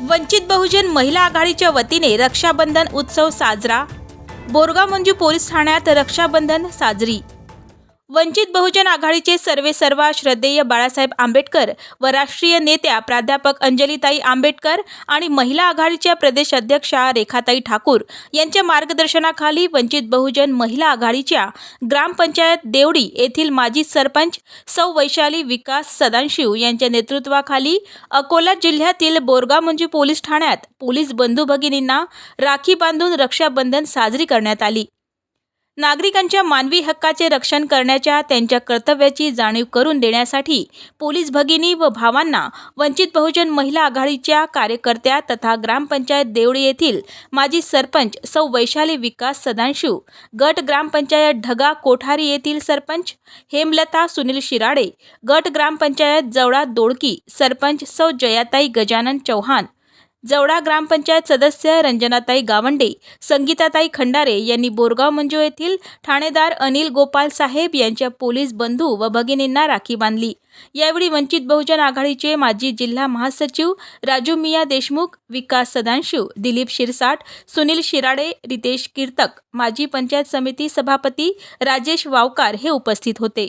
वंचित बहुजन महिला आघाडीच्या वतीने रक्षाबंधन उत्सव साजरा. बोरगाव मंजू पोलीस ठाण्यात रक्षाबंधन साजरी. वंचित बहुजन आघाडीचे सर्वे सर्वा श्रद्धेय बाळासाहेब आंबेडकर व राष्ट्रीय नेत्या प्राध्यापक अंजलीताई आंबेडकर आणि महिला आघाडीच्या प्रदेश अध्यक्षा रेखाताई ठाकूर यांच्या मार्गदर्शनाखाली वंचित बहुजन महिला आघाडीच्या ग्रामपंचायत देवडी येथील माजी सरपंच सौ वैशाली विकास सदाशिव यांच्या नेतृत्वाखाली अकोला जिल्ह्यातील बोरगामंजू पोलीस ठाण्यात पोलीस बंधू भगिनींना राखी बांधून रक्षाबंधन साजरी करण्यात आली. नागरिकांच्या मानवी हक्काचे रक्षण करण्याच्या त्यांच्या कर्तव्याची जाणीव करून देण्यासाठी पोलीस भगिनी व भावांना वंचित बहुजन महिला आघाडीच्या कार्यकर्त्या तथा ग्रामपंचायत देवळी येथील माजी सरपंच सौ वैशाली विकास सदाशिव गट ग्रामपंचायत ढगा कोठारी येथील सरपंच हेमलता सुनील शिराडे गट ग्रामपंचायत जवळा दोडकी सरपंच सौ जयाताई गजानन चौहान जवळा ग्रामपंचायत सदस्य रंजनाताई गावंडे संगीताताई खंडारे यांनी बोरगाव मंजू येथील ठाणेदार अनिल गोपाल साहेब यांच्या पोलीस बंधू व भगिनींना राखी बांधली. यावेळी वंचित बहुजन आघाडीचे माजी जिल्हा महासचिव राजू मिया देशमुख विकास सदाशिव दिलीप शिरसाट सुनील शिराडे रितेश कीर्तक माजी पंचायत समिती सभापती राजेश वावकार हे उपस्थित होते.